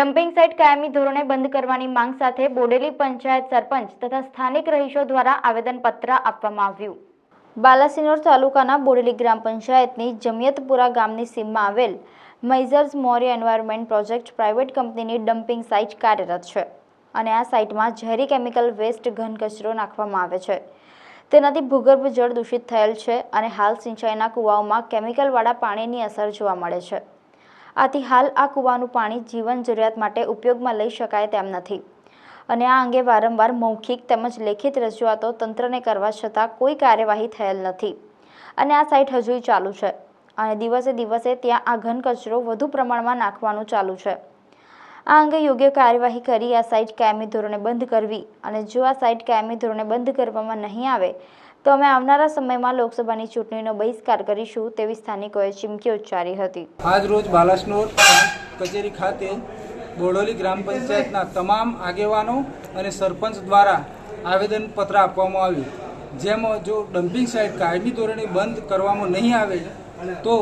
Dumping site કાયમી ધોરણે બંધ કરવાની માંગ સાથે બોડેલી પંચાયત સરપંચ તથા સ્થાનિક રહીશો દ્વારા આવેદનપત્ર આપવામાં આવ્યું. બાલાસિનોર તાલુકાના બોડેલી ગ્રામ પંચાયતની જમિયતપુરા ગામની સીમમાં આવેલ messrs Maurya environment project private કંપનીની ડમ્પિંગ સાઇટ કાર્યરત છે અને આ સાઇટમાં ઝેરી કેમિકલ વેસ્ટ, ઘન કચરો નાખવામાં આવે છે. તેનાથી ભૂગર્ભ જળ દૂષિત થયેલ છે અને હાલ સિંચાઈના કૂવાઓમાં કેમિકલવાળા પાણીની અસર જોવા મળે છે. આથી હાલ આ કૂવાનું પાણી જીવન જરૂરિયાત માટે ઉપયોગમાં લઈ શકાય તેમ નથી. અને આ અંગે વારંવાર મૌખિક તેમજ લેખિત રજૂઆતો તંત્રને કરવા છતાં કોઈ કાર્યવાહી થયેલ નથી. અને આ સાઇટ હજુય ચાલુ છે. અને દિવસે દિવસે ત્યાં આ ઘન કચરો વધુ પ્રમાણમાં નાખવાનું ચાલુ છે. આ અંગે યોગ્ય કાર્યવાહી કરી આ સાઇટ કાયમી ધોરણે બંધ કરવી. અને જો આ સાઇટ કાયમી ધોરણે બંધ કરવામાં નહીં આવે તો અમે આવનારા સમયમાં લોકસભાની ચૂંટણીનો બહિષ્કાર કરીશું તેવી સ્થાનિકોએ ચીમકી ઉચ્ચારી હતી. આજ રોજ બાલાસનોર કચેરી ખાતે બોડોલી ગ્રામ પંચાયતના તમામ આગેવાનો અને સરપંચ દ્વારા આવેદનપત્ર આપવામાં આવ્યું. જેમાં જો ડમ્પિંગ સાઇટ કાયમી ધોરણે બંધ કરવામાં નહીં આવે, તો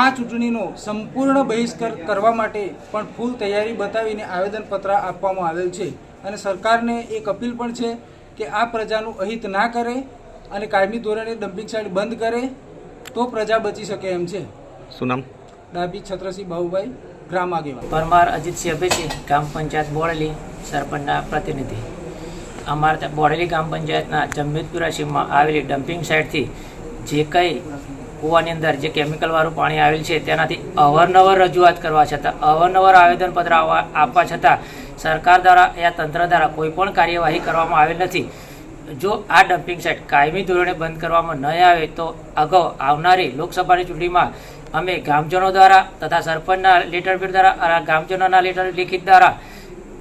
આ ચૂંટણીનો સંપૂર્ણ બહિષ્કાર કરવા માટે પણ ફૂલ તૈયારી બતાવીને આવેદનપત્ર આપવામાં આવેલ છે. અને સરકારને એક અપીલ પણ છે કે આ પ્રજાનું અહિત ના કરે અને કાયમી ધોરણે ડમ્પિંગ સાઇટ બંધ કરે તો પ્રજા બચી શકે એમ છે. શું નામ? ડાબી છત્રસિંહ બાહુભાઈ ગ્રામ આગેવાન. પરમાર અજીતસિંહ અભયસિંહ ગ્રામ પંચાયત બોડેલી સરપંચના પ્રતિનિધિ. અમારા ત્યાં બોડેલી ગ્રામ પંચાયતના જમવેદપુરા સીમમાં આવેલી ડમ્પિંગ સાઇટથી જે કંઈ કૂવાની અંદર જે કેમિકલવાળું પાણી આવેલ છે તેનાથી અવારનવાર રજૂઆત કરવા છતાં અવારનવાર આવેદનપત્ર આવવા- આપવા છતાં સરકાર દ્વારા યા તંત્ર દ્વારા કોઈ પણ કાર્યવાહી કરવામાં આવેલ નથી. જો આ ડમ્પિંગ સાઇટ કાયમી ધોરણે બંધ કરવામાં નહીં આવે તો અગાઉ આવનારી લોકસભાની ચૂંટણીમાં અમે ગામજનો દ્વારા તથા સરપંચના લેટર પેડ દ્વારા ગામજનોના લેટર લિખિત દ્વારા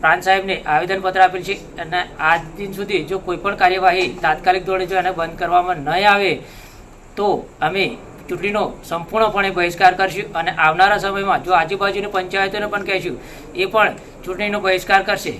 પ્રાંત સાહેબને આવેદનપત્ર આપેલ છે અને આજ દિન સુધી જો કોઈ પણ કાર્યવાહી તાત્કાલિક ધોરણે જો એને બંધ કરવામાં નહીં આવે તો અમે ચૂંટણીનો સંપૂર્ણપણે બહિષ્કાર કરશું અને આવનારા સમયમાં જો આજુબાજુની પંચાયતોને પણ કહેશું, એ પણ ચૂંટણીનો બહિષ્કાર કરશે.